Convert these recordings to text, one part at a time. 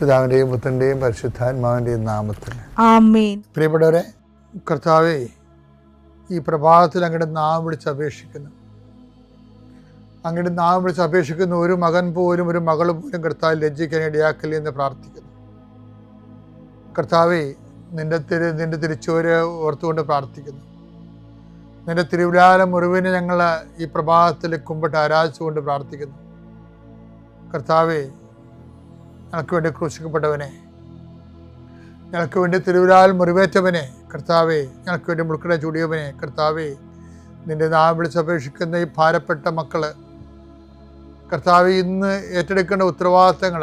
പിതാവിന്റെയും പുത്രന്റെയും പരിശുദ്ധാത്മാവിന്റെയും നാമത്തിൽ. പ്രിയപ്പെട്ടവരെ കർത്താവെ ഈ പ്രഭാതത്തിൽ അങ്ങയുടെ നാം വിളിച്ച് അപേക്ഷിക്കുന്നു. അങ്ങയുടെ നാം വിളിച്ച് അപേക്ഷിക്കുന്ന ഒരു മകൻ പോലും ഒരു മകൾ പോലും കർത്താവ് ലജ്ജിക്കാൻ ഇടയാക്കില്ല എന്ന് പ്രാർത്ഥിക്കുന്നു. കർത്താവെ നിന്റെ തിരു നിന്റെ തിരിച്ചുവരെ ഓർത്തുകൊണ്ട് പ്രാർത്ഥിക്കുന്നു. നിന്റെ തിരുവിലാല മുറിവിനെ ഞങ്ങൾ ഈ പ്രഭാതത്തിൽ കുമ്പിട്ട് ആരാധിച്ചുകൊണ്ട് പ്രാർത്ഥിക്കുന്നു. കർത്താവെ ഞങ്ങൾക്ക് വേണ്ടി ക്രൂശിക്കപ്പെട്ടവനെ. ഞങ്ങൾക്ക് വേണ്ടി തിരുവിലാൽ മുറിവേറ്റവനെ. കർത്താവേ ഞങ്ങൾക്ക് വേണ്ടി മുൾക്കിട ചൂടിയവനെ. കർത്താവേ നിന്റെ നാം വിളിച്ചപേക്ഷിക്കുന്ന ഈ ഭാരപ്പെട്ട മക്കൾ കർത്താവ് ഇന്ന് ഏറ്റെടുക്കേണ്ട ഉത്തരവാദിത്തങ്ങൾ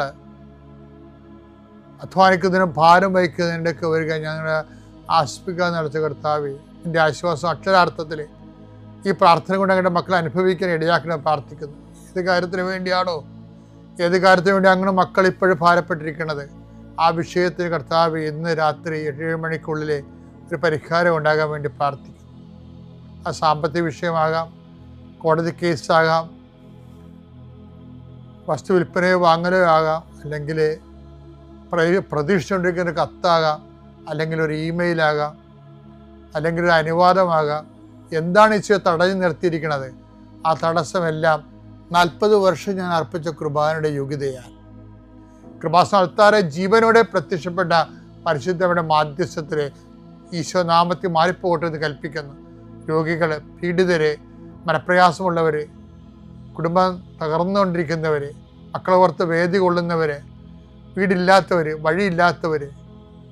അധ്വാനിക്കുന്നതിനും ഭാരം വഹിക്കുന്നതിന്റെയൊക്കെ വരിക ഞങ്ങൾ ആശ്വസിപ്പിക്കാൻ നടത്തിയ കർത്താവ്. എന്റെ ആശ്വാസം അക്ഷരാർത്ഥത്തിൽ ഈ പ്രാർത്ഥന കൊണ്ട് ഞങ്ങളുടെ മക്കളെ അനുഭവിക്കാൻ ഇടയാക്കണം പ്രാർത്ഥിക്കുന്നു. ഏത് കാര്യത്തിന് വേണ്ടിയാണോ ഏത് കാര്യത്തിന് വേണ്ടി അങ്ങനെ മക്കൾ ഇപ്പോഴും ഭാരപ്പെട്ടിരിക്കുന്നത്? ആ വിഷയത്തിന് കർത്താവ് ഇന്ന് രാത്രി ഏഴ് മണിക്കുള്ളിൽ ഒരു പരിഹാരം ഉണ്ടാകാൻ വേണ്ടി പ്രാർത്ഥിക്കും ആ സാമ്പത്തിക വിഷയമാകാം കോടതി കേസാകാം വസ്തു വിൽപ്പനയോ വാങ്ങലോ ആകാം അല്ലെങ്കിൽ പ്രതീക്ഷിച്ചുകൊണ്ടിരിക്കുന്ന ഒരു കത്താകാം അല്ലെങ്കിൽ ഒരു ഇമെയിലാകാം അല്ലെങ്കിൽ ഒരു അനുവാദമാകാം. എന്താണ് ഈശോ തടഞ്ഞു നിർത്തിയിരിക്കുന്നത്? ആ തടസ്സമെല്ലാം നാൽപ്പത് വർഷം ഞാൻ അർപ്പിച്ച കൃപാനയുടെ യോഗ്യതയാണ്. കൃപാസ്ഥാനത്താറെ ജീവനോടെ പ്രത്യക്ഷപ്പെട്ട പരിശുദ്ധയുടെ മാധ്യസ്ഥത്തിൽ ഈശോ നാമത്തിൽ മാറിപ്പോകട്ടെ എന്ന് കൽപ്പിക്കുന്നു. രോഗികൾ പീഡിതരെ മനപ്രയാസമുള്ളവർ കുടുംബം തകർന്നുകൊണ്ടിരിക്കുന്നവർ മക്കളെ ഓർത്ത് വേദി കൊള്ളുന്നവർ വീടില്ലാത്തവർ വഴിയില്ലാത്തവർ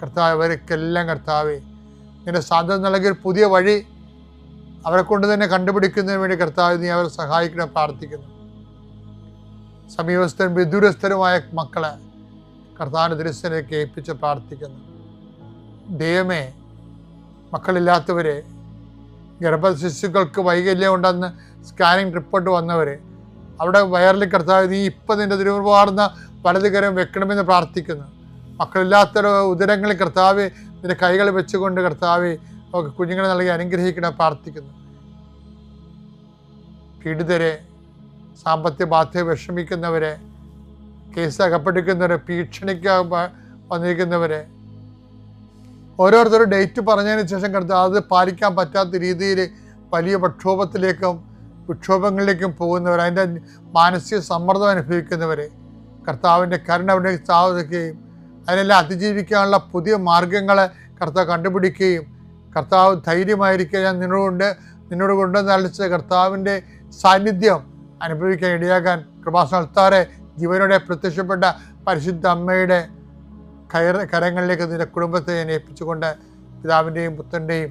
കർത്താവ് അവർക്കെല്ലാം കർത്താവേ നിന്റെ സാധ്യത നൽകിയ പുതിയ വഴി അവരെ കൊണ്ട് തന്നെ കണ്ടുപിടിക്കുന്നതിന് വേണ്ടി കർത്താവ് നീ അവരെ സഹായിക്കണം പ്രാർത്ഥിക്കുന്നു. സമീപസ്ഥരും വിദൂരസ്ഥരുമായ മക്കളെ കർത്താവിന്റെ ദൃശ്യനേക്ക് ഏൽപ്പിച്ച് പ്രാർത്ഥിക്കുന്നു. ദൈവമേ മക്കളില്ലാത്തവരെ ഗർഭശിശുക്കൾക്ക് വൈകല്യം ഉണ്ടെന്ന് സ്കാനിങ് റിപ്പോർട്ട് വന്നവരെ അവിടെ വയറിൽ കർത്താവ് നീ ഇപ്പം നിന്റെ തിരുവാർന്ന വലതുകരം വെക്കണമെന്ന് പ്രാർത്ഥിക്കുന്നു. മക്കളില്ലാത്ത ഉദരങ്ങളിൽ കർത്താവ് നിന്റെ കൈകൾ വെച്ചുകൊണ്ട് കർത്താവ് കുഞ്ഞുങ്ങളെ നൽകി അനുഗ്രഹിക്കണം പ്രാർത്ഥിക്കുന്നു. പീഡിതരെ സാമ്പത്തിക ബാധ്യത വിഷമിക്കുന്നവരെ കേസ് അകപ്പെട്ടിരിക്കുന്നവരെ ഭീഷണിക്ക് വന്നിരിക്കുന്നവരെ. ഓരോരുത്തരും ഡേറ്റ് പറഞ്ഞതിന് ശേഷം കർത്താവ് അത് പാലിക്കാൻ പറ്റാത്ത രീതിയിൽ വലിയ പ്രക്ഷോഭത്തിലേക്കും വിക്ഷോഭങ്ങളിലേക്കും പോകുന്നവർ അതിന്റെ മാനസിക സമ്മർദ്ദം അനുഭവിക്കുന്നവർ കർത്താവിന്റെ കരുണ അവിടെ സ്ഥാപിക്കുകയും അതിനെല്ലാം അതിജീവിക്കാനുള്ള പുതിയ മാർഗങ്ങളെ കർത്താവ് കണ്ടുപിടിക്കുകയും കർത്താവ് ധൈര്യമായിരിക്കുക ഞാൻ നിന്നോട് കൊണ്ട് നിന്നോട് കൊണ്ടുവന്ന് അളിച്ച കർത്താവിന്റെ സാന്നിധ്യം അനുഭവിക്കാൻ ഇടയാകാൻ കൃപാസനത്താറെ ജീവനോടെ പ്രത്യക്ഷപ്പെട്ട പരിശുദ്ധ അമ്മയുടെ കയർ കരങ്ങളിലേക്ക് നിന്റെ കുടുംബത്തെ ഞാൻ ഏൽപ്പിച്ചുകൊണ്ട് പിതാവിന്റെയും പുത്രന്റെയും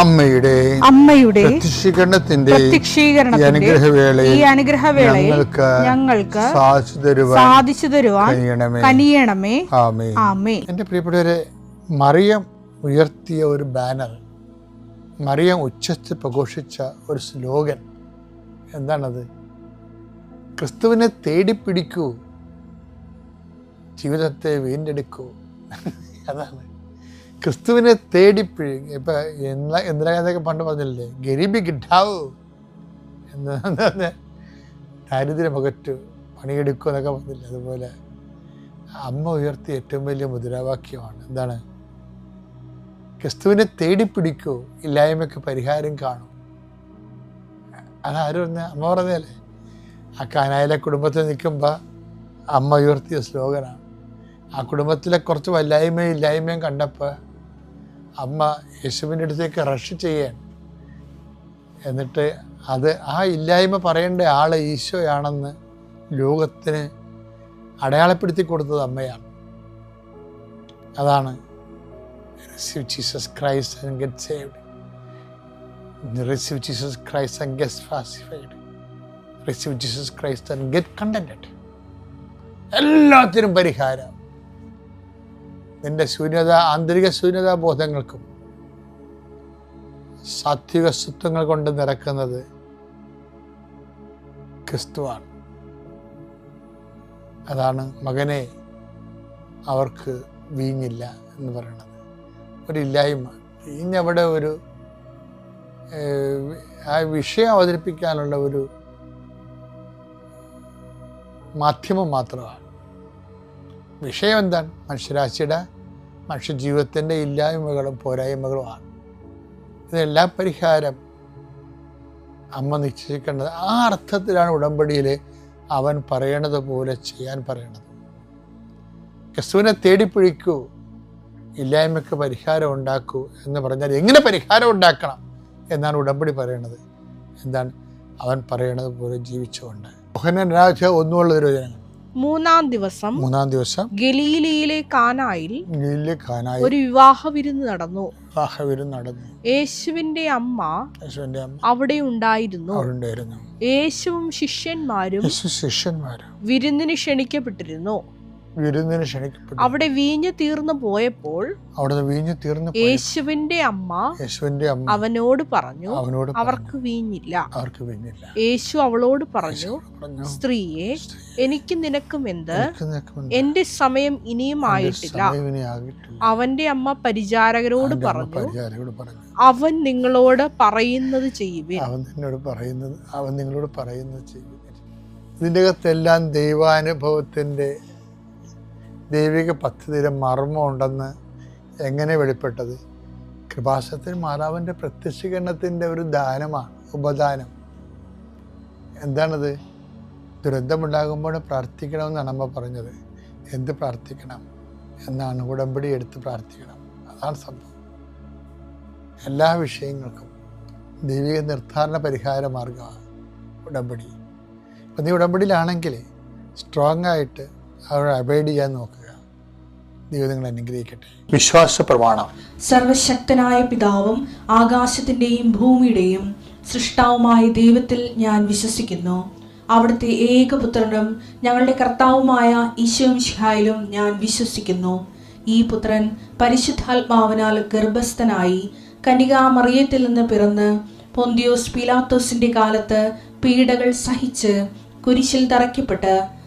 അമ്മയുടെ അമ്മയുടെ പ്രത്യക്ഷീകരണത്തിന്റെ അനുഗ്രഹവേളയിൽ ഈ അനുഗ്രഹവേളയിൽ ഞങ്ങൾക്ക് ഞങ്ങൾക്ക് സാധിച്ചു തരുവാൻ സാധിച്ചു തരുവാൻ കനിയണമേ. ആമേ എന്റെ പ്രിയപ്പെട്ടവരെ മറിയം ഉയർത്തിയ ഒരു ബാനർ മറിയം ഉച്ചത്തിൽ പ്രഘോഷിച്ച ഒരു സ്ലോഗൻ എന്താണത്? ക്രിസ്തുവിനെ തേടിപ്പിടിക്കൂ ജീവിതത്തെ വീണ്ടെടുക്കൂ. അതാണ് ക്രിസ്തുവിനെ തേടിപ്പിഴി ഇപ്പൊ എന്താ എന്തിനകത്തൊക്കെ പണ്ട് പറഞ്ഞില്ലേ ഗരീബി കിട്ടാവൂ എന്ന് ദാരിദ്ര്യമകറ്റു ദാരിദ്ര്യം അകറ്റു പണിയെടുക്കും എന്നൊക്കെ പറഞ്ഞില്ലേ അതുപോലെ. അമ്മ ഉയർത്തിയ ഏറ്റവും വലിയ മുദ്രാവാക്യമാണ് എന്താണ്? ക്രിസ്തുവിനെ തേടിപ്പിടിക്കൂ ഇല്ലായ്മയ്ക്ക് പരിഹാരം കാണും. അതാരും പറഞ്ഞ? അമ്മ പറഞ്ഞല്ലേ ആ കാനായിലെ കുടുംബത്തിൽ നിൽക്കുമ്പോൾ അമ്മ ഉയർത്തിയ സ്ലോഗനാണ്. ആ കുടുംബത്തിലെ കുറച്ച് വല്ലായ്മയും ഇല്ലായ്മയും കണ്ടപ്പോൾ അമ്മ യേശുവിന്റെ അടുത്തേക്ക് റഷ് ചെയ്യാൻ. എന്നിട്ട് അത് ആ ഇല്ലായ്മ പറയേണ്ട ആൾ ഈശോയാണെന്ന് ലോകത്തിന് അടയാളപ്പെടുത്തി കൊടുത്തത് അമ്മയാണ്. അതാണ് receive Jesus Christ and get saved receive Jesus Christ and get pacified receive Jesus Christ and get contented എല്ലാത്തിനും പരിഹാരം. നിന്റെ ശൂന്യത ആന്തരിക ശൂന്യതാ ബോധങ്ങൾക്കും സാത്വിക സ്വത്വങ്ങൾ കൊണ്ട് നിറക്കുന്നത് ക്രിസ്തുവാണ്. അതാണ് മകനെ അവർക്ക് വീഞ്ഞില്ല എന്ന് പറയുന്നത്. ഒരില്ലായ്മ വീഞ്ഞവിടെ ഒരു ആ വിഷയം അവതരിപ്പിക്കാനുള്ള ഒരു മാധ്യമം മാത്രമാണ്. വിഷയം എന്താണ്? മനുഷ്യരാശിയുടെ മനുഷ്യജീവിതത്തിന്റെ ഇല്ലായ്മകളും പോരായ്മകളുമാണ്. ഇതെല്ലാം പരിഹാരം അമ്മ നിശ്ചയിക്കേണ്ടത്. ആ അർത്ഥത്തിലാണ് ഉടമ്പടിയിൽ അവൻ പറയണത് പോലെ ചെയ്യാൻ പറയണത്. ക്രിസ്തുവിനെ തേടിപ്പിഴിക്കൂ ഇല്ലായ്മയ്ക്ക് പരിഹാരം ഉണ്ടാക്കൂ എന്ന് പറഞ്ഞാൽ എങ്ങനെ പരിഹാരം ഉണ്ടാക്കണം എന്നാണ് ഉടമ്പടി പറയണത്. എന്താണ്? അവൻ പറയണത് പോലെ ജീവിച്ചുകൊണ്ട്. മോഹനൻ രാജ ഒന്നുമുള്ള ഒരു ജനങ്ങൾ മൂന്നാം ദിവസം മൂന്നാം ദിവസം ഗലീലയിലെ കാനായിൽ ഗലീലിലെ കാനായിൽ ഒരു വിവാഹ വിരുന്ന് നടന്നു. വിവാഹവിരും നടന്നു. യേശുവിന്റെ അമ്മ യേശുവിന്റെ അമ്മ അവിടെ ഉണ്ടായിരുന്നു. ഉണ്ടായിരുന്നു. യേശുവും ശിഷ്യന്മാരും ശിഷ്യന്മാരും വിരുന്നിന് ക്ഷണിക്കപ്പെട്ടിരുന്നു. വിരുന്നിന് ക്ഷണിക്കപ്പെട്ടു. അവിടെ വീഞ്ഞു തീർന്നു പോയപ്പോൾ അവിടെ വീഞ്ഞു തീർന്നു. യേശുവിന്റെ അമ്മ യേശുവിന്റെ അമ്മ അവനോട് പറഞ്ഞു അവനോട് അവർക്ക് വീഞ്ഞില്ല. അവർക്ക് വീഞ്ഞില്ല. യേശു അവളോട് പറഞ്ഞു സ്ത്രീയെ എനിക്ക് നിനക്കും എന്ത്? "നിനക്ക് എന്റെ സമയം ഇനിയും ആയിട്ടില്ല. അവന്റെ അമ്മ പരിചാരകരോട് പറഞ്ഞു അവൻ നിങ്ങളോട് പറയുന്നത് ചെയ്യുവിൻ. അവൻ നിന്നോട് പറയുന്നത് അവൻ നിങ്ങളോട് പറയുന്നത് ചെയ്യും ഇതിന്റെ അകത്തെല്ലാം ദൈവാനുഭവത്തിന്റെ ദൈവിക പദ്ധതിയുടെ മർമ്മമുണ്ടെന്ന് എങ്ങനെ വെളിപ്പെട്ടത്? കൃപാസത്തിൽ മാതാവിന്റെ പ്രത്യക്ഷീകരണത്തിന്റെ ഒരു ദാനമാണ് ഉപദാനം. എന്താണത്? ദുരന്തമുണ്ടാകുമ്പോൾ പ്രാർത്ഥിക്കണമെന്നാണ് അമ്മ പറഞ്ഞത്. എന്ത് പ്രാർത്ഥിക്കണം? എന്നാണ് ഉടമ്പടി എടുത്ത് പ്രാർത്ഥിക്കണം. അതാണ് സംഭവം. എല്ലാ വിഷയങ്ങൾക്കും ദൈവിക നിർദ്ധാരണ പരിഹാര മാർഗമാണ് ഉടമ്പടി. അപ്പം നീ ഉടമ്പടിയിലാണെങ്കിൽ സ്ട്രോങ് ആയിട്ട് അവരെ അവൈഡ് ചെയ്യാൻ നോക്കുക. ദൈവം നിങ്ങൾ അനുഗ്രഹിക്കട്ടെ. വിശ്വാസ പ്രമാണം സർവശക്തനായ പിതാവും ആകാശത്തിന്റെയും ഭൂമിയുടെയും സൃഷ്ടാവുമായ ദൈവത്തിൽ ഞാൻ വിശ്വസിക്കുന്നു. അവിടുത്തെ ഏകപുത്രനും ഞങ്ങളുടെ കർത്താവുമായ ഈശോമിഷിഹായിലും ഞാൻ വിശ്വസിക്കുന്നു. ഈ പുത്രൻ പരിശുദ്ധാത്മാവിനാൽ ഗർഭസ്ഥനായി കനികാമറിയത്തിൽ നിന്ന് പിറന്ന് പൊന്തിയോസ് പിലാത്തോസിന്റെ കാലത്ത് പീഡകൾ സഹിച്ച് കുരിശിൽ തറയ്ക്കപ്പെട്ട്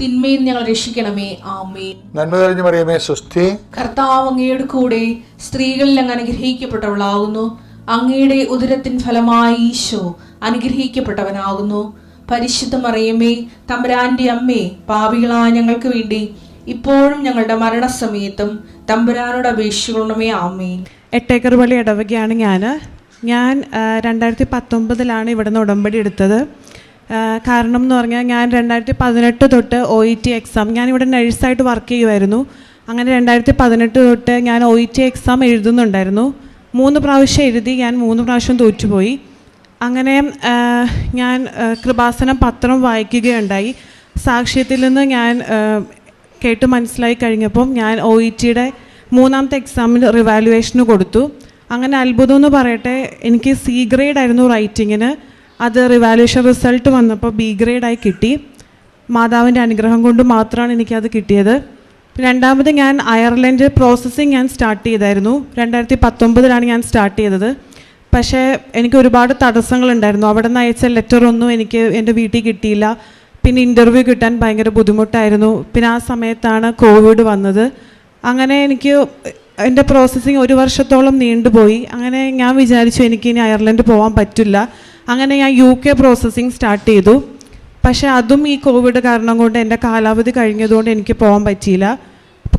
തിന്മയിൽ ഞങ്ങൾ രക്ഷിക്കണമേ. ആമേൻ. നന്മ തെളിഞ്ഞു പറയുമേ സുസ്ഥി കർത്താവ് അങ്ങയുടെ കൂടെ സ്ത്രീകളിൽ അങ്ങ് അനുഗ്രഹിക്കപ്പെട്ടവളാകുന്നു. അങ്ങയുടെ ഉദരത്തിൻ ഫലമായി ഈശോ അനുഗ്രഹിക്കപ്പെട്ടവനാകുന്നു. പരിശുദ്ധ മറിയമ്മേ തമ്പുരാന്റെ അമ്മേ പാപികളായ ഞങ്ങൾക്ക് വേണ്ടി ഇപ്പോഴും ഞങ്ങളുടെ മരണസമയത്തും തമ്പുരാനോട് അപേക്ഷിക്കണമേ. ആമേൻ. എട്ടേക്കർ പള്ളി ഇടവകയാണ് ഞാൻ. ഞാൻ രണ്ടായിരത്തി പത്തൊമ്പതിലാണ് ഇവിടുന്ന് ഉടമ്പടി എടുത്തത്. കാരണം എന്ന് പറഞ്ഞാൽ ഞാൻ രണ്ടായിരത്തി പതിനെട്ട് തൊട്ട് ഒ ഇ ടി എക്സാം ഞാനിവിടെ നഴ്സായിട്ട് വർക്ക് ചെയ്യുമായിരുന്നു അങ്ങനെ രണ്ടായിരത്തി പതിനെട്ട് തൊട്ട് ഞാൻ ഒ ഇ ടി എക്സാം എഴുതുന്നുണ്ടായിരുന്നു. മൂന്ന് പ്രാവശ്യം എഴുതി ഞാൻ മൂന്ന് പ്രാവശ്യം തോറ്റുപോയി. അങ്ങനെ ഞാൻ കൃപാസനം പത്രം വായിക്കുകയുണ്ടായി. സാക്ഷ്യത്തിൽ നിന്ന് ഞാൻ കേട്ട് മനസ്സിലായി കഴിഞ്ഞപ്പം ഞാൻ ഒ ഇ ടിയുടെ മൂന്നാമത്തെ എക്സാമിന് റിവാലുവേഷന് കൊടുത്തു. അങ്ങനെ അത്ഭുതം എന്ന് പറയട്ടെ എനിക്ക് സി ഗ്രേഡ് ആയിരുന്നു റൈറ്റിങ്ങിന് അത് റിവാലുവേഷൻ റിസൾട്ട് വന്നപ്പോൾ ബി ഗ്രേഡായി കിട്ടി. മാതാവിന്റെ അനുഗ്രഹം കൊണ്ട് മാത്രമാണ് എനിക്കത് കിട്ടിയത്. രണ്ടാമത് ഞാൻ അയർലൻഡ് പ്രോസസ്സിങ് ഞാൻ സ്റ്റാർട്ട് ചെയ്തായിരുന്നു. രണ്ടായിരത്തി പത്തൊമ്പതിലാണ് ഞാൻ സ്റ്റാർട്ട് ചെയ്തത്. പക്ഷേ എനിക്ക് ഒരുപാട് തടസ്സങ്ങളുണ്ടായിരുന്നു. അവിടെ നിന്ന് അയച്ച ലെറ്ററൊന്നും എനിക്ക് എന്റെ വീട്ടിൽ കിട്ടിയില്ല. പിന്നെ ഇന്റർവ്യൂ കിട്ടാൻ ഭയങ്കര ബുദ്ധിമുട്ടായിരുന്നു. പിന്നെ ആ സമയത്താണ് കോവിഡ് വന്നത്. അങ്ങനെ എനിക്ക് എന്റെ പ്രോസസ്സിങ് ഒരു വർഷത്തോളം നീണ്ടുപോയി. അങ്ങനെ ഞാൻ വിചാരിച്ചു എനിക്ക് ഇനി അയർലൻഡ് പോകാൻ പറ്റില്ല. അങ്ങനെ ഞാൻ യു കെ പ്രോസസ്സിങ് സ്റ്റാർട്ട് ചെയ്തു. പക്ഷേ അതും ഈ കോവിഡ് കാരണം കൊണ്ട് എന്റെ കാലാവധി കഴിഞ്ഞതുകൊണ്ട് എനിക്ക് പോകാൻ പറ്റിയില്ല.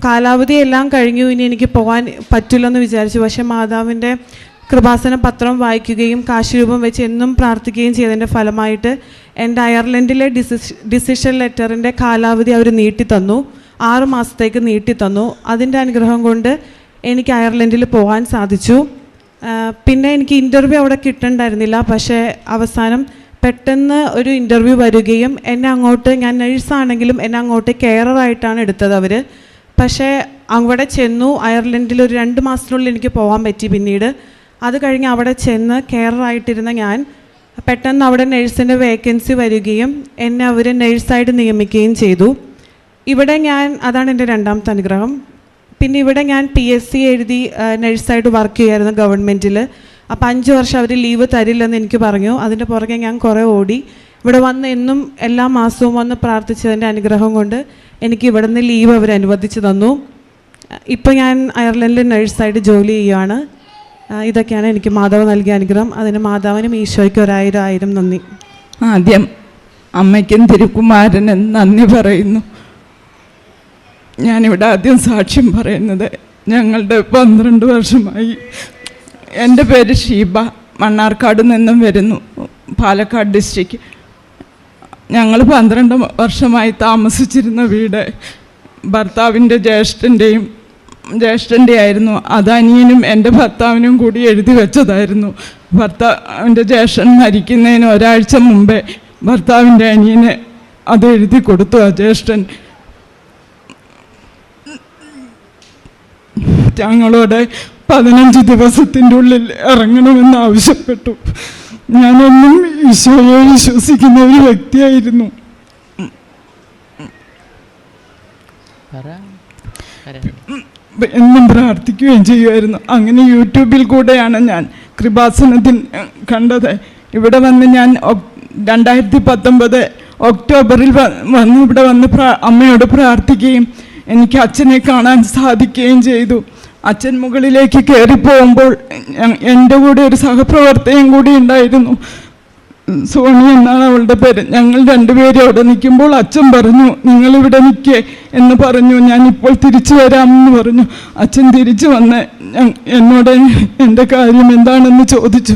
കാലാവധി എല്ലാം കഴിഞ്ഞു ഇനി എനിക്ക് പോകാൻ പറ്റില്ലെന്ന് വിചാരിച്ചു. പക്ഷേ മാതാവിന്റെ കൃപാസന പത്രം വായിക്കുകയും കാശുരൂപം വെച്ച് എന്നും പ്രാർത്ഥിക്കുകയും ചെയ്തതിന്റെ ഫലമായിട്ട് എന്റെ അയർലൻഡിലെ ഡിസിഷ ഡിസിഷൻ ലെറ്ററിന്റെ കാലാവധി അവർ നീട്ടിത്തന്നു. ആറ് മാസത്തേക്ക് നീട്ടിത്തന്നു. അതിന്റെ അനുഗ്രഹം കൊണ്ട് എനിക്ക് അയർലൻഡിൽ പോകാൻ സാധിച്ചു. പിന്നെ എനിക്ക് ഇന്റർവ്യൂ അവിടെ കിട്ടണ്ടായിരുന്നില്ല. പക്ഷേ അവസാനം പെട്ടെന്ന് ഒരു ഇന്റർവ്യൂ വരികയും എന്നെ അങ്ങോട്ട് ഞാൻ നഴ്സാണെങ്കിലും എന്നെ അങ്ങോട്ട് കെയറായിട്ടാണ് എടുത്തത് അവർ പക്ഷേ അവിടെ ചെന്നു. അയർലൻഡിൽ ഒരു രണ്ട് മാസത്തിനുള്ളിൽ എനിക്ക് പോകാൻ പറ്റി പിന്നീട്. അത് കഴിഞ്ഞ് അവിടെ ചെന്ന് കെയറായിട്ടിരുന്ന ഞാൻ പെട്ടെന്ന് അവിടെ നഴ്സിന്റെ വേക്കൻസി വരികയും എന്നെ അവർ നഴ്സായിട്ട് നിയമിക്കുകയും ചെയ്തു. ഇവിടെ ഞാൻ അതാണ് എന്റെ രണ്ടാമത്തെ അനുഗ്രഹം. പിന്നെ ഇവിടെ ഞാൻ പി എസ് സി എഴുതി നഴ്സായിട്ട് വർക്ക് ചെയ്യുമായിരുന്നു ഗവൺമെന്റിൽ അപ്പോൾ അഞ്ച് വർഷം അവർ ലീവ് തരില്ലെന്ന് എനിക്ക് പറഞ്ഞു. അതിന്റെ പുറകെ ഞാൻ കുറേ ഓടി. ഇവിടെ വന്ന് എന്നും എല്ലാ മാസവും വന്ന് പ്രാർത്ഥിച്ചതിന്റെ അനുഗ്രഹം കൊണ്ട് എനിക്ക് ഇവിടെ നിന്ന് ലീവ് അവർ അനുവദിച്ചു തന്നു. ഇപ്പോൾ ഞാൻ അയർലൻഡിൽ നഴ്സായിട്ട് ജോലി ചെയ്യുകയാണ് ഇതൊക്കെയാണ് എനിക്ക് മാതാവ് നൽകിയ അനുഗ്രഹം. അതിന് മാതാവിനും ഈശോയ്ക്കും ഒരായിരം ആയിരം നന്ദി. ആദ്യം അമ്മയ്ക്കും തിരുക്കുമാരനും നന്ദി പറയുന്നു. ഞാനിവിടെ ആദ്യം സാക്ഷ്യം പറയുന്നത് ഞങ്ങളുടെ പന്ത്രണ്ട് വർഷമായി എന്റെ പേര് ഷീബ. മണ്ണാർക്കാട് നിന്നും വരുന്നു. പാലക്കാട് ഡിസ്ട്രിക്റ്റ് ഞങ്ങൾ പന്ത്രണ്ട് വർഷമായി താമസിച്ചിരുന്ന വീട് ഭർത്താവിന്റെ ജ്യേഷ്ഠന്റെയും ജ്യേഷ്ഠന്റെ ആയിരുന്നു. അത് അനിയനും എന്റെ ഭർത്താവിനും കൂടി എഴുതി വെച്ചതായിരുന്നു. ഭർത്താവിന്റെ ജ്യേഷ്ഠൻ മരിക്കുന്നതിന് ഒരാഴ്ച മുമ്പേ ഭർത്താവിന്റെ അനിയന് അത് എഴുതി കൊടുത്തു. ആ ജ്യേഷ്ഠൻ ഞങ്ങളോട് പതിനഞ്ച് ദിവസത്തിന്റെ ഉള്ളിൽ ഇറങ്ങണമെന്ന് ആവശ്യപ്പെട്ടു. ഞാനൊന്നും ഈശോയെ വിശ്വസിക്കുന്ന ഒരു വ്യക്തിയായിരുന്നു. എന്നും പ്രാർത്ഥിക്കുകയും ചെയ്യുമായിരുന്നു. അങ്ങനെ യൂട്യൂബിൽ കൂടെയാണ് ഞാൻ കൃപാസനത്തിൽ കണ്ടത്. ഇവിടെ വന്ന് ഞാൻ രണ്ടായിരത്തി പത്തൊമ്പത് ഒക്ടോബറിൽ വന്ന് ഇവിടെ വന്ന് അമ്മയോട് പ്രാർത്ഥിക്കുകയും എനിക്ക് അച്ഛനെ കാണാൻ സാധിക്കുകയും ചെയ്തു. അച്ഛൻ മുകളിലേക്ക് കയറിപ്പോകുമ്പോൾ എന്റെ കൂടെ ഒരു സഹപ്രവർത്തകയും കൂടി ഉണ്ടായിരുന്നു. സോണി എന്നാണ് അവളുടെ പേര്. ഞങ്ങൾ രണ്ടുപേരും അവിടെ നിൽക്കുമ്പോൾ അച്ഛൻ പറഞ്ഞു നിങ്ങൾ ഇവിടെ നിൽക്കേ എന്ന് പറഞ്ഞു. ഞാൻ ഇപ്പോൾ തിരിച്ചു വരാമെന്ന് പറഞ്ഞു. അച്ഛൻ തിരിച്ചു വന്ന് എന്നോട് എന്റെ കാര്യം എന്താണെന്ന് ചോദിച്ചു.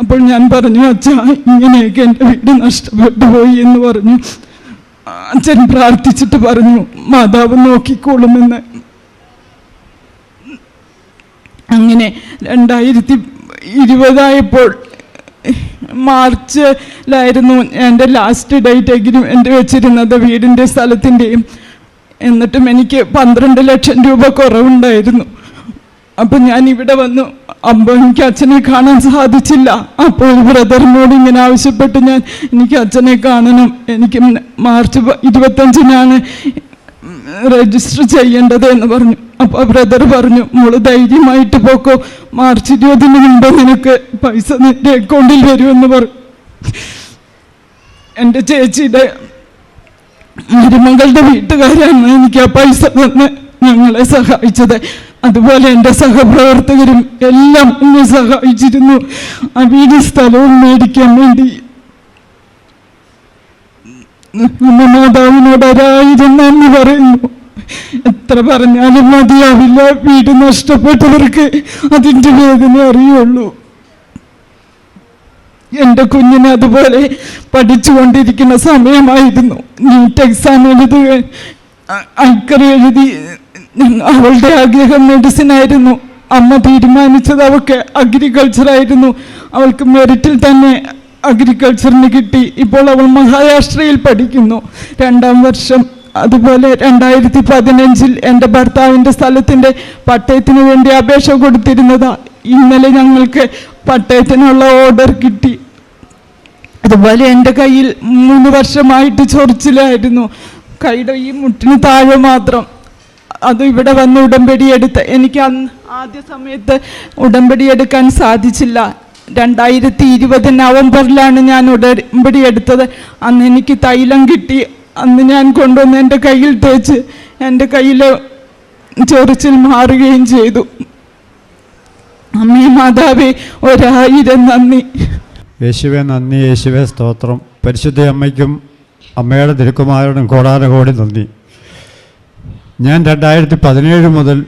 അപ്പോൾ ഞാൻ പറഞ്ഞു അച്ഛ ഇങ്ങനെയൊക്കെ എന്റെ വീട് നഷ്ടപ്പെട്ടു പോയി എന്ന് പറഞ്ഞു. അച്ഛൻ പ്രാർത്ഥിച്ചിട്ട് പറഞ്ഞു മാതാവ് നോക്കിക്കോളുമെന്ന് അങ്ങനെ രണ്ടായിരത്തി ഇരുപതായപ്പോൾ മാർച്ചിലായിരുന്നു എന്റെ ലാസ്റ്റ് ഡേറ്റ് എഗ്രിമെന്റ് വെച്ചിരുന്നത് വീടിന്റെ സ്ഥലത്തിന്റെയും. എന്നിട്ടും എനിക്ക് പന്ത്രണ്ട് ലക്ഷം രൂപ കുറവുണ്ടായിരുന്നു. അപ്പം ഞാൻ ഇവിടെ വന്നു. അപ്പോൾ എനിക്ക് അച്ഛനെ കാണാൻ സാധിച്ചില്ല. അപ്പോൾ ബ്രദറിനോട് ഇങ്ങനെ ആവശ്യപ്പെട്ട് ഞാൻ എനിക്ക് അച്ഛനെ കാണണം. എനിക്ക് മാർച്ച് ഇരുപത്തഞ്ചിനാണ് രജിസ്റ്റർ ചെയ്യേണ്ടത് എന്ന് പറഞ്ഞു. അപ്പോൾ ബ്രദർ പറഞ്ഞു മോൾ ധൈര്യമായിട്ട് പോക്കോ. മാർച്ച് ഇരുപതിന് മുമ്പ് നിനക്ക് പൈസ നിന്റെ അക്കൗണ്ടിൽ വരുമെന്ന് പറഞ്ഞു എന്റെ ചേച്ചിയുടെ മരുമകളുടെ വീട്ടുകാരാണ് എനിക്ക് ആ പൈസ തന്ന് ഞങ്ങളെ സഹായിച്ചത്. അതുപോലെ എന്റെ സഹപ്രവർത്തകരും എല്ലാം എന്നെ സഹായിച്ചിരുന്നു. ആ വീട് സ്ഥലവും മേടിക്കാൻ വേണ്ടി മാതാവിനോട് ഒരായിരം എന്ന് പറയുന്നു. എത്ര പറഞ്ഞാലും മതിയാവില്ല. വീട് നഷ്ടപ്പെട്ടവർക്ക് അതിന്റെ വേദന അറിയുള്ളൂ. എന്റെ കുഞ്ഞിനെ അതുപോലെ പഠിച്ചുകൊണ്ടിരിക്കുന്ന സമയമായിരുന്നു. നീറ്റ് എക്സാം എഴുതുക ഐക്കർ എഴുതി അവളുടെ ആഗ്രഹം മെഡിസിൻ ആയിരുന്നു. അമ്മ തീരുമാനിച്ചത് അവൾക്ക് അഗ്രികൾച്ചർ ആയിരുന്നു. അവൾക്ക് മെറിറ്റിൽ തന്നെ അഗ്രികൾച്ചറിന് കിട്ടി. ഇപ്പോൾ അവൾ മഹാരാഷ്ട്രയിൽ പഠിക്കുന്നു. രണ്ടാം വർഷം അതുപോലെ രണ്ടായിരത്തി പതിനഞ്ചിൽ എന്റെ ഭർത്താവിന്റെ സ്ഥലത്തിന്റെ പട്ടയത്തിന് വേണ്ടി അപേക്ഷ കൊടുത്തിരുന്നതാ. ഇന്നലെ ഞങ്ങൾക്ക് പട്ടയത്തിനുള്ള ഓർഡർ കിട്ടി. അതുപോലെ എന്റെ കയ്യിൽ മൂന്ന് വർഷമായിട്ട് ചൊറിച്ചിലായിരുന്നു. കൈയുടെ ഈ മുട്ടിന് താഴെ മാത്രം. അത് ഇവിടെ വന്ന് ഉടമ്പടി എടുത്ത് എനിക്ക് അന്ന് ആദ്യ സമയത്ത് ഉടമ്പടി എടുക്കാൻ സാധിച്ചില്ല. രണ്ടായിരത്തി ഇരുപത് നവംബറിലാണ് ഞാൻ ഉടമ്പടി എടുത്തത്. അന്ന് എനിക്ക് തൈലം കിട്ടി. അന്ന് ഞാൻ കൊണ്ടുവന്ന് എന്റെ കയ്യിൽ തേച്ച് എന്റെ കയ്യിൽ ചൊറിച്ചിൽ മാറുകയും ചെയ്തു. അമ്മേ മാതാവേ ഒരായിരം നന്ദി. യേശുവെ നന്ദി യേശുവെ സ്തോത്രം. പരിശുദ്ധ അമ്മയ്ക്കും അമ്മയുടെ തിരുക്കുമാരനും കോടാനകോടി നന്ദി. ഞാൻ രണ്ടായിരത്തി പതിനേഴ് മുതൽ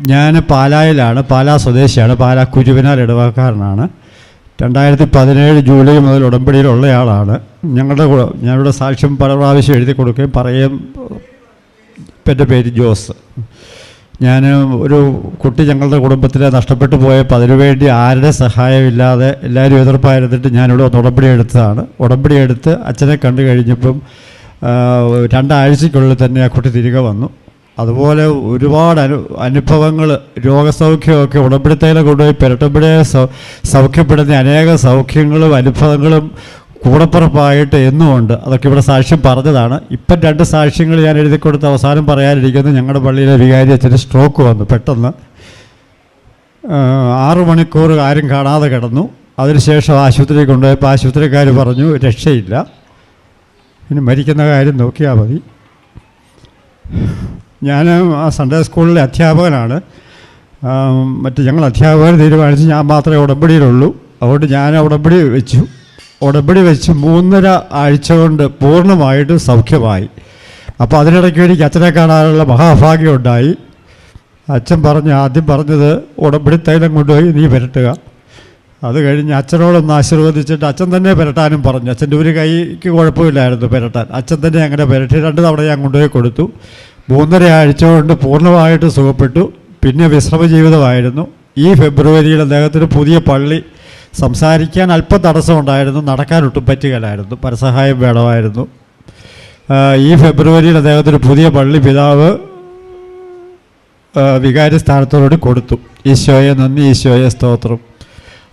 ഞാൻ പാലായിലാണ് പാലാ സ്വദേശിയാണ് പാലാ കുരുവിനാൽ ഇടവക്കാരനാണ് രണ്ടായിരത്തി പതിനേഴ് ജൂലൈ മുതൽ ഉടമ്പടിയിലുള്ളയാളാണ്. ഞങ്ങളുടെ ഞങ്ങളുടെ സാക്ഷ്യം പല പ്രാവശ്യം എഴുതി കൊടുക്കുകയും പറയുകയും എന്റെ പേര് ജോസ്. ഞാൻ ഒരു കുട്ടി ഞങ്ങളുടെ കുടുംബത്തിലെ നഷ്ടപ്പെട്ടു പോയപ്പോൾ അതിനുവേണ്ടി ആരുടെ സഹായമില്ലാതെ എല്ലാവരും എതിർപ്പായിരുന്നിട്ട് ഞാനിവിടെ ഒന്ന് ഉടമ്പടി എടുത്തതാണ്. ഉടമ്പടി എടുത്ത് അച്ഛനെ കണ്ടു കഴിഞ്ഞപ്പം രണ്ടാഴ്ചയ്ക്കുള്ളിൽ തന്നെ ആ കുട്ടി തിരികെ വന്നു. അതുപോലെ ഒരുപാട് അനു അനുഭവങ്ങൾ രോഗസൗഖ്യമൊക്കെ ഉടമ്പിടുത്തേനെ കൊണ്ടുപോയി പെരട്ടമ്പടിയെ സൗ സൗഖ്യപ്പെടുന്ന അനേക സൗഖ്യങ്ങളും അനുഭവങ്ങളും കൂടപ്പുറപ്പായിട്ട് എന്നുമുണ്ട്. അതൊക്കെ ഇവിടെ സാക്ഷ്യം പറഞ്ഞതാണ്. ഇപ്പം രണ്ട് സാക്ഷ്യങ്ങൾ ഞാൻ എഴുതി കൊടുത്ത് അവസാനം പറയാനിരിക്കുന്നത് ഞങ്ങളുടെ പള്ളിയിലെ വികാരി അച്ഛന് സ്ട്രോക്ക് വന്നു പെട്ടെന്ന്. ആറു മണിക്കൂർ ആരും കാണാതെ കിടന്നു. അതിനുശേഷം ആശുപത്രിയിൽ കൊണ്ടുപോയപ്പോൾ ആശുപത്രിക്കാർ പറഞ്ഞു രക്ഷയില്ല. ഇനി മരിക്കുന്ന കാര്യം നോക്കിയാൽ മതി. ഞാൻ ആ സൺഡേ സ്കൂളിലെ അധ്യാപകനാണ്. മറ്റ് ഞങ്ങൾ അധ്യാപകർ തീരുമാനിച്ച് ഞാൻ മാത്രമേ ഉടമ്പടിയിലുള്ളൂ. അതുകൊണ്ട് ഞാൻ ഉടമ്പടി വെച്ചു. ഉടമ്പടി വെച്ച് മൂന്നര ആഴ്ച കൊണ്ട് പൂർണമായിട്ടും സൗഖ്യമായി. അപ്പോൾ അതിനിടയ്ക്ക് എനിക്ക് അച്ഛനെ കാണാനുള്ള മഹാഭാഗ്യം ഉണ്ടായി. അച്ഛൻ പറഞ്ഞു ആദ്യം പറഞ്ഞത് ഉടമ്പടി തൈലം കൊണ്ടുപോയി നീ പുരട്ടുക. അത് കഴിഞ്ഞ് അച്ഛനോടൊന്ന് ആശീർവദിച്ചിട്ട് അച്ഛൻ തന്നെ പുരട്ടാനും പറഞ്ഞു. അച്ഛന്റെ ഒരു കൈക്ക് കുഴപ്പമില്ലായിരുന്നു പെരട്ടാൻ. അച്ഛൻ തന്നെ അങ്ങനെ പെരട്ടി. രണ്ട് തവണ ഞാൻ കൊണ്ടുപോയി കൊടുത്തു. മൂന്നര ആഴ്ച കൊണ്ട് പൂർണമായിട്ട് സുഖപ്പെട്ടു. പിന്നെ വിശ്രമ ജീവിതമായിരുന്നു ഈ ഫെബ്രുവരിയിൽ അദ്ദേഹത്തിന് പുതിയ പള്ളി സംസാരിക്കാൻ അല്പം തടസ്സമുണ്ടായിരുന്നു. നടക്കാൻ ഒട്ടും പറ്റുകയില്ലായിരുന്നു. പരസഹായം വേണമായിരുന്നു. ഈ ഫെബ്രുവരിയിൽ അദ്ദേഹത്തിന് പുതിയ പള്ളി പിതാവ് വികാരി സ്ഥാനത്തോട് കൊടുത്തു. ഈശോയെ നന്ദി ഈശോയെ സ്തോത്രം.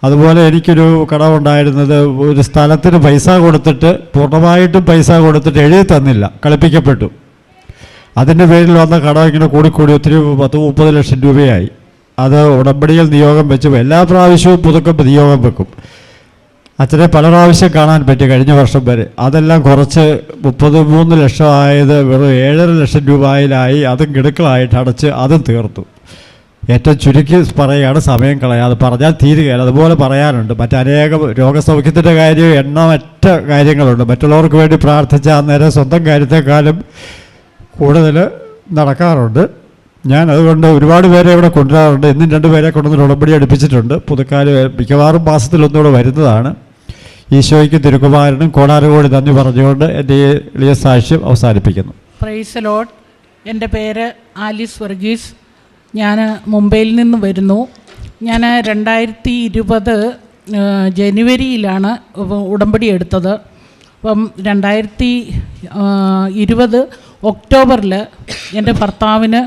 അതുപോലെ എനിക്കൊരു കടമുണ്ടായിരുന്നത് ഒരു സ്ഥലത്തിന് പൈസ കൊടുത്തിട്ട് പൂർണമായിട്ടും പൈസ കൊടുത്തിട്ട് എഴുതി തന്നില്ല. കളിപ്പിക്കപ്പെട്ടു. അതിന്റെ പേരിൽ വന്ന കടം ഇങ്ങനെ കൂടിക്കൂടി ഒത്തിരി പത്ത് മുപ്പത് ലക്ഷം രൂപയായി. അത് ഉടമ്പടിയിൽ നിയോഗം വെച്ചു എല്ലാ പ്രാവശ്യവും പുതുക്കുമ്പോൾ നിയോഗം വെക്കും. അച്ഛനെ പല പ്രാവശ്യം കാണാൻ പറ്റി കഴിഞ്ഞ വർഷം വരെ. അതെല്ലാം കുറച്ച് മുപ്പത് മൂന്ന് ലക്ഷം ആയത് വെറും ഏഴര ലക്ഷം രൂപയിലായി അതും കിടുക്കളായിട്ട് അടച്ച് അതും തീർത്തു. ഏറ്റവും ചുരുക്കി പറയുകയാണ് സമയം കളയാതെ. പറഞ്ഞാൽ തീരുകയില്ല. അതുപോലെ പറയാനുണ്ട്. മറ്റനേകം രോഗസൗഖ്യത്തിന്റെ കാര്യം എണ്ണമറ്റ കാര്യങ്ങളുണ്ട്. മറ്റുള്ളവർക്ക് വേണ്ടി പ്രാർത്ഥിച്ച അന്നേരം സ്വന്തം കാര്യത്തെക്കാളും കൂടുതൽ നടക്കാറുണ്ട്. ഞാൻ അതുകൊണ്ട് ഒരുപാട് പേരെ ഇവിടെ കൊണ്ടുവരാറുണ്ട്. ഇന്നും രണ്ട് പേരെ കൊണ്ടുവന്ന് ഉടമ്പടി അടുപ്പിച്ചിട്ടുണ്ട്. പുതുക്കാൽ മിക്കവാറും മാസത്തിൽ ഒന്നുകൂടെ വരുന്നതാണ്. ഈശോയ്ക്ക് തിരുക്കുമാരനും കോടാനുകോടി നന്ദി പറഞ്ഞുകൊണ്ട് എന്റെ ഈ എളിയ സാക്ഷ്യം അവസാനിപ്പിക്കുന്നു. പ്രൈസ് ലോഡ് എന്റെ പേര് ആലിസ് വർഗീസ്. ഞാൻ മുംബൈയിൽ നിന്ന് വരുന്നു. ഞാൻ രണ്ടായിരത്തി ഇരുപത് ജനുവരിയിലാണ് ഉടമ്പടി എടുത്തത്. അപ്പം രണ്ടായിരത്തി ഇരുപത് ഒക്ടോബറിൽ എന്റെ ഭർത്താവിന്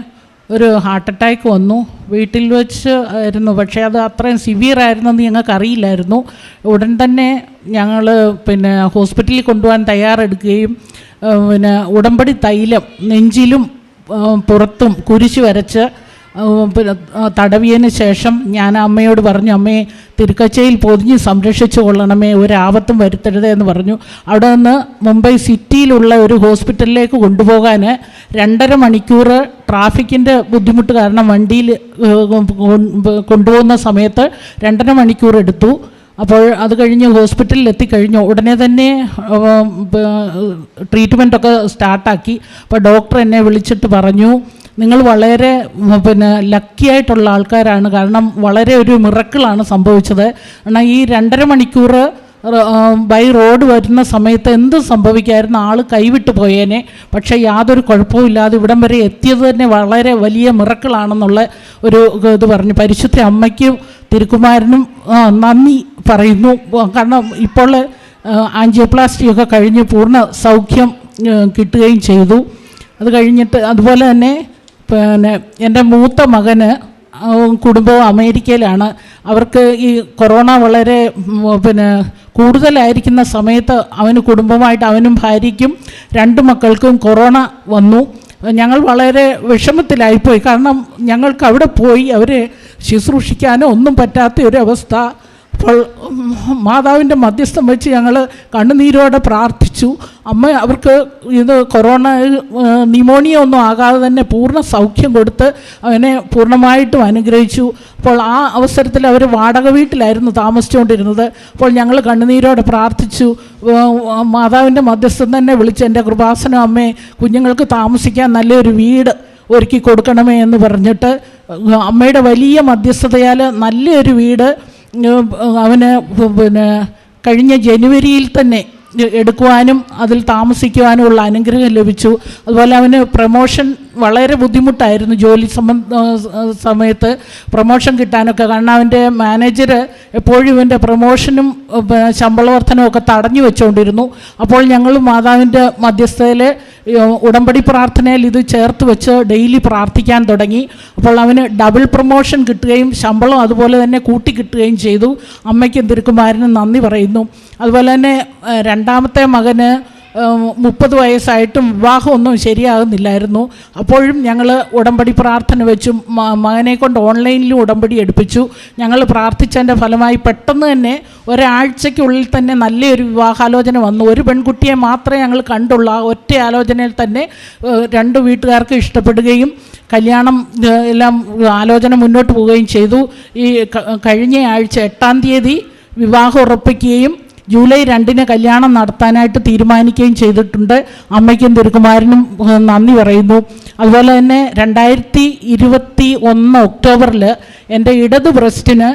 ഒരു ഹാർട്ട് അറ്റാക്ക് വന്നു. വീട്ടിൽ വെച്ച് ആയിരുന്നു പക്ഷേ അത് അത്രയും സിവിയർ ആയിരുന്നെന്ന് ഞങ്ങൾക്ക് അറിയില്ലായിരുന്നു. ഉടൻ തന്നെ ഞങ്ങൾ പിന്നെ ഹോസ്പിറ്റലിൽ കൊണ്ടുപോകാൻ തയ്യാറെടുക്കുകയും പിന്നെ ഉടമ്പടി തൈലം നെഞ്ചിലും പുറത്തും കുരിശ് വരച്ച് തടവിയതിന് ശേഷം ഞാൻ അമ്മയോട് പറഞ്ഞു അമ്മയെ തിരുക്കച്ചയിൽ പൊതിഞ്ഞ് സംരക്ഷിച്ചു കൊള്ളണമേ ഒരാപത്തും വരുത്തരുതേ എന്ന് പറഞ്ഞു. അവിടെ നിന്ന് മുംബൈ സിറ്റിയിലുള്ള ഒരു ഹോസ്പിറ്റലിലേക്ക് കൊണ്ടുപോകാൻ രണ്ടര മണിക്കൂർ ട്രാഫിക്കിന്റെ ബുദ്ധിമുട്ട് കാരണം വണ്ടിയിൽ കൊണ്ടുപോകുന്ന സമയത്ത് രണ്ടര മണിക്കൂർ എടുത്തു. അപ്പോൾ അത് കഴിഞ്ഞ് ഹോസ്പിറ്റലിൽ എത്തിക്കഴിഞ്ഞു. ഉടനെ തന്നെ ട്രീറ്റ്മെന്റൊക്കെ സ്റ്റാർട്ടാക്കി. അപ്പോൾ ഡോക്ടർ എന്നെ വിളിച്ചിട്ട് പറഞ്ഞു നിങ്ങൾ വളരെ പിന്നെ ലക്കി ആയിട്ടുള്ള ആൾക്കാരാണ്. കാരണം വളരെ ഒരു മിറക്കിളാണ് സംഭവിച്ചത്. കാരണം ഈ രണ്ടര മണിക്കൂർ ബൈ റോഡ് വരുന്ന സമയത്ത് എന്ത് സംഭവിക്കായിരുന്നു. ആൾ കൈവിട്ട് പോയേനെ. പക്ഷേ യാതൊരു കുഴപ്പമില്ലാതെ ഇവിടം വരെ എത്തിയത് തന്നെ വളരെ വലിയ മിറക്കളാണെന്നുള്ള ഒരു ഇത് പറഞ്ഞു. പരിശുദ്ധ അമ്മയ്ക്കും തിരുക്കുമാരനും നന്ദി പറയുന്നു. കാരണം ഇപ്പോൾ ആൻജിയോപ്ലാസ്റ്റി ഒക്കെ കഴിഞ്ഞ് പൂർണ സൗഖ്യം കിട്ടുകയും ചെയ്തു. അത് കഴിഞ്ഞിട്ട് അതുപോലെ തന്നെ പിന്നെ എന്റെ മൂത്ത മകന് കുടുംബവും കുടുംബം അമേരിക്കയിലാണ്. അവർക്ക് ഈ കൊറോണ വളരെ പിന്നെ കൂടുതലായിരിക്കുന്ന സമയത്ത് അവന് കുടുംബമായിട്ട് അവനും ഭാര്യയ്ക്കും രണ്ട് മക്കൾക്കും കൊറോണ വന്നു. ഞങ്ങൾ വളരെ വിഷമത്തിലായിപ്പോയി. കാരണം ഞങ്ങൾക്ക് അവിടെ പോയി അവരെ ശുശ്രൂഷിക്കാനോ ഒന്നും പറ്റാത്ത ഒരു അവസ്ഥ. അപ്പോൾ മാതാവിന്റെ മധ്യസ്ഥം വെച്ച് ഞങ്ങൾ കണ്ണുനീരോടെ പ്രാർത്ഥിച്ചു. അമ്മ അവർക്ക് ഇത് കൊറോണ നിമോണിയ ഒന്നും ആകാതെ തന്നെ പൂർണ സൗഖ്യം കൊടുത്ത് അവനെ പൂർണമായിട്ടും അനുഗ്രഹിച്ചു. അപ്പോൾ ആ അവസരത്തിൽ അവർ വാടക വീട്ടിലായിരുന്നു താമസിച്ചുകൊണ്ടിരുന്നത്. അപ്പോൾ ഞങ്ങൾ കണ്ണുനീരോടെ പ്രാർത്ഥിച്ചു. മാതാവിന്റെ മധ്യസ്ഥം തന്നെ വിളിച്ച് എന്റെ കൃപാസനം അമ്മേ കുഞ്ഞുങ്ങൾക്ക് താമസിക്കാൻ നല്ലൊരു വീട് ഒരുക്കി കൊടുക്കണമേ എന്ന് പറഞ്ഞിട്ട് അമ്മയുടെ വലിയ മധ്യസ്ഥതയാൽ നല്ലൊരു വീട് അവന് പിന്നെ കഴിഞ്ഞ ജനുവരിയിൽ തന്നെ എടുക്കുവാനും അതിൽ താമസിക്കുവാനുമുള്ള അനുഗ്രഹം ലഭിച്ചു. അതുപോലെ അവന് പ്രമോഷൻ വളരെ ബുദ്ധിമുട്ടായിരുന്നു ജോലി സംബന്ധ സമയത്ത് പ്രൊമോഷൻ കിട്ടാനൊക്കെ. കാരണം അവന്റെ മാനേജർ എപ്പോഴും ഇവന്റെ പ്രൊമോഷനും ശമ്പള വർധനവും ഒക്കെ തടഞ്ഞു വെച്ചുകൊണ്ടിരുന്നു അപ്പോൾ ഞങ്ങൾ മാതാവിന്റെ മധ്യസ്ഥയിൽ ഉടമ്പടി പ്രാർത്ഥനയിൽ ഇത് ചേർത്ത് വെച്ച് ഡെയിലി പ്രാർത്ഥിക്കാൻ തുടങ്ങി. അപ്പോൾ അവന് ഡബിൾ പ്രൊമോഷൻ കിട്ടുകയും ശമ്പളം അതുപോലെ തന്നെ കൂട്ടി കിട്ടുകയും ചെയ്തു. അമ്മയ്ക്കും തിരുക്കുമാരനും നന്ദി പറയുന്നു. അതുപോലെ തന്നെ രണ്ടാമത്തെ മകന് മുപ്പത് വയസ്സായിട്ടും വിവാഹമൊന്നും ശരിയാകുന്നില്ലായിരുന്നു. അപ്പോഴും ഞങ്ങൾ ഉടമ്പടി പ്രാർത്ഥന വെച്ചു. മകനെ കൊണ്ട് ഓൺലൈനിലും ഉടമ്പടി എടുപ്പിച്ചു. ഞങ്ങൾ പ്രാർത്ഥിച്ചതിന്റെ ഫലമായി പെട്ടെന്ന് തന്നെ ഒരാഴ്ചയ്ക്കുള്ളിൽ തന്നെ നല്ലൊരു വിവാഹാലോചന വന്നു. ഒരു പെൺകുട്ടിയെ മാത്രമേ ഞങ്ങൾ കണ്ടുള്ള. ഒറ്റ ആലോചനയിൽ തന്നെ രണ്ട് വീട്ടുകാർക്ക് ഇഷ്ടപ്പെടുകയും കല്യാണം എല്ലാം ആലോചന മുന്നോട്ട് പോവുകയും ചെയ്തു. ഈ കഴിഞ്ഞ ആഴ്ച എട്ടാം തീയതി വിവാഹം ഉറപ്പിക്കുകയും ജൂലൈ രണ്ടിന് കല്യാണം നടത്താനായിട്ട് തീരുമാനിക്കുകയും ചെയ്തിട്ടുണ്ട്. അമ്മയ്ക്കും തിരുക്കുമാരനും നന്ദി പറയുന്നു. അതുപോലെ തന്നെ രണ്ടായിരത്തി ഇരുപത്തി ഒന്ന് ഒക്ടോബറിൽ എന്റെ ഇടത് ബ്രസ്റ്റിന്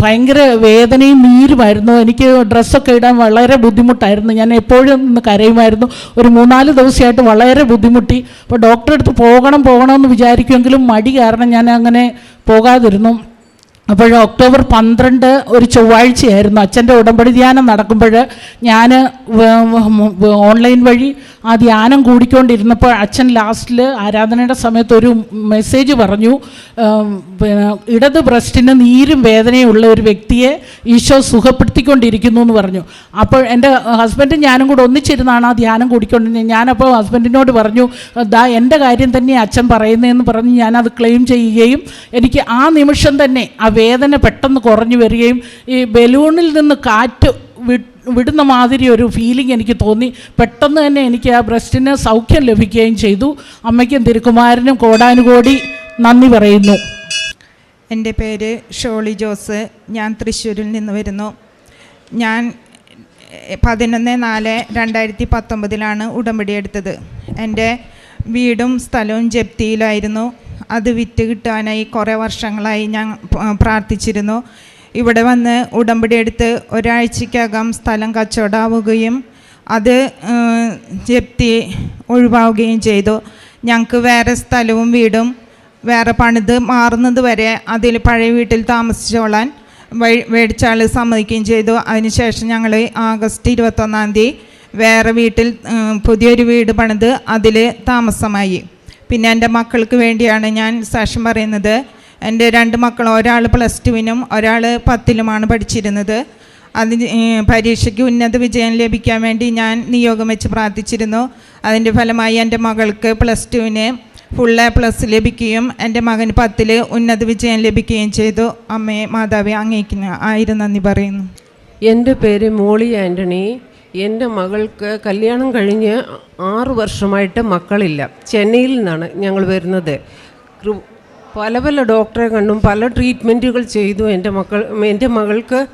ഭയങ്കര വേദനയും നീരുമായിരുന്നു. എനിക്ക് ഡ്രസ്സൊക്കെ ഇടാൻ വളരെ ബുദ്ധിമുട്ടായിരുന്നു. ഞാൻ എപ്പോഴും ഒന്ന് കരയുമായിരുന്നു. ഒരു മൂന്നാൽ ദിവസമായിട്ട് വളരെ ബുദ്ധിമുട്ടി. അപ്പോൾ ഡോക്ടറെ അടുത്ത് പോകണം പോകണമെന്ന് വിചാരിക്കുമെങ്കിലും മടി കാരണം ഞാൻ അങ്ങനെ പോകാതിരുന്നു. അപ്പോൾ ഒക്ടോബർ പന്ത്രണ്ട് ഒരു ചൊവ്വാഴ്ചയായിരുന്നു അച്ഛന്റെ ഉടമ്പടി ധ്യാനം നടക്കുമ്പോൾ ഞാൻ ഓൺലൈൻ വഴി ആ ധ്യാനം കൂടിക്കൊണ്ടിരുന്നപ്പോൾ അച്ഛൻ ലാസ്റ്റിൽ ആരാധനയുടെ സമയത്ത് ഒരു മെസ്സേജ് പറഞ്ഞു പിന്നെ ഇടത് ബ്രസ്റ്റിന് നീരും വേദനയും ഉള്ള ഒരു വ്യക്തിയെ ഈശോ സുഖപ്പെടുത്തിക്കൊണ്ടിരിക്കുന്നു എന്ന് പറഞ്ഞു. അപ്പോൾ എന്റെ ഹസ്ബൻഡും ഞാനും കൂടെ ഒന്നിച്ചിരുന്നാണ് ആ ധ്യാനം കൂടിക്കൊണ്ടിരുന്നത്. ഞാനപ്പോൾ ഹസ്ബൻഡിനോട് പറഞ്ഞു ദാ എന്റെ കാര്യം തന്നെ അച്ഛൻ പറയുന്നതെന്ന് പറഞ്ഞ് ഞാനത് ക്ലെയിം ചെയ്യുകയും എനിക്ക് ആ നിമിഷം തന്നെ ആ വേദന പെട്ടെന്ന് കുറഞ്ഞു വരികയും ഈ ബലൂണിൽ നിന്ന് കാറ്റ് വി- വിടുന്ന മാതിരി ഒരു ഫീലിംഗ് എനിക്ക് തോന്നി. പെട്ടെന്ന് തന്നെ എനിക്ക് ആ ബ്രസ്റ്റിന് സൗഖ്യം ലഭിക്കുകയും ചെയ്തു. അമ്മയ്ക്കും തിരുക്കുമാരനും കോടാനുകോടി നന്ദി പറയുന്നു. എന്റെ പേര് ഷോളി ജോസ്. ഞാൻ തൃശ്ശൂരിൽ നിന്ന് വരുന്നു. ഞാൻ പതിനൊന്ന് നാല് രണ്ടായിരത്തി പത്തൊമ്പതിലാണ് ഉടമ്പടി എടുത്തത്. എന്റെ വീടും സ്ഥലവും ജപ്തിയിലായിരുന്നു. അത് വിറ്റ് കിട്ടാനായി കുറേ വർഷങ്ങളായി ഞാൻ പ്രാർത്ഥിച്ചിരുന്നു. ഇവിടെ വന്ന് ഉടമ്പടി എടുത്ത് ഒരാഴ്ചക്കകം സ്ഥലം കച്ചവടമാവുകയും അത് ജപ്തി ഒഴിവാവുകയും ചെയ്തു. ഞങ്ങൾക്ക് വേറെ സ്ഥലവും വീടും വേറെ പണിത് മാറുന്നത് വരെ അതിൽ പഴയ വീട്ടിൽ താമസിച്ചോളാൻ വഴി മേടിച്ചാൾ സമ്മതിക്കുകയും ചെയ്തു. അതിനുശേഷം ഞങ്ങൾ ആഗസ്റ്റ് ഇരുപത്തൊന്നാം തീയതി വേറെ വീട്ടിൽ പുതിയൊരു വീട് പണിത് അതിൽ താമസമായി. പിന്നെ എന്റെ മക്കൾക്ക് വേണ്ടിയാണ് ഞാൻ സാക്ഷ്യം പറയുന്നത്. എന്റെ രണ്ട് മക്കൾ ഒരാൾ പ്ലസ് ടുവിനും ഒരാൾ പത്തിലുമാണ് പഠിച്ചിരുന്നത്. അതിന് പരീക്ഷയ്ക്ക് ഉന്നത വിജയം ലഭിക്കാൻ വേണ്ടി ഞാൻ നിയോഗം വെച്ച് പ്രാർത്ഥിച്ചിരുന്നു. അതിന്റെ ഫലമായി എന്റെ മകൾക്ക് പ്ലസ് ടുവിന് ഫുൾ എ പ്ലസ് ലഭിക്കുകയും എന്റെ മകന് പത്തിൽ ഉന്നത വിജയം ലഭിക്കുകയും ചെയ്തു. അമ്മയെ മാതാവെ അങ്ങേക്ക് ആയിരം നന്ദി പറയുന്നു. എന്റെ പേര് മോളി ആന്റണി. എന്റെ മകൾക്ക് കല്യാണം കഴിഞ്ഞ് ആറ് വർഷമായിട്ട് മക്കളില്ല. ചെന്നൈയിൽ നിന്നാണ് ഞങ്ങൾ വരുന്നത്. പല പല ഡോക്ടറെ കണ്ടും പല ട്രീറ്റ്മെന്റുകൾ ചെയ്തു. എന്റെ മക്കൾ എന്റെ മകൾക്ക്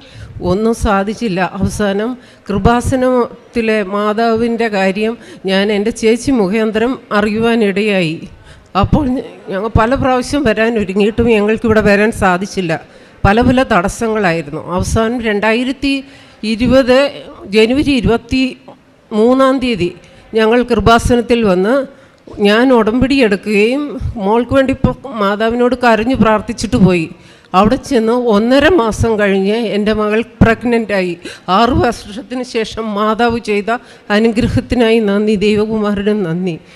ഒന്നും സാധിച്ചില്ല. അവസാനം കൃപാസനത്തിലെ മാതാവിന്റെ കാര്യം ഞാൻ എന്റെ ചേച്ചി മുഖാന്തരം അറിയുവാനിടയായി. അപ്പോൾ ഞങ്ങൾ പല പ്രാവശ്യം വരാൻ ഒരുങ്ങിയിട്ടും ഞങ്ങൾക്കിവിടെ വരാൻ സാധിച്ചില്ല. പല പല തടസ്സങ്ങളായിരുന്നു. അവസാനം രണ്ടായിരത്തി ഇരുപത് ജനുവരി ഇരുപത്തി മൂന്നാം തീയതി ഞങ്ങൾ കൃപാസനത്തിൽ വന്ന് ഞാൻ ഉടമ്പടി എടുക്കുകയും മോൾക്ക് വേണ്ടി ഇപ്പോൾ മാതാവിനോട് കരഞ്ഞു പ്രാർത്ഥിച്ചിട്ട് പോയി. അവിടെ ചെന്ന് ഒന്നര മാസം കഴിഞ്ഞ് എന്റെ മകൾ പ്രഗ്നന്റായി ആറു വർഷത്തിന് ശേഷം മാതാവ് ചെയ്ത അനുഗ്രഹത്തിനായി നന്ദി ദൈവകുമാരനും നന്ദി.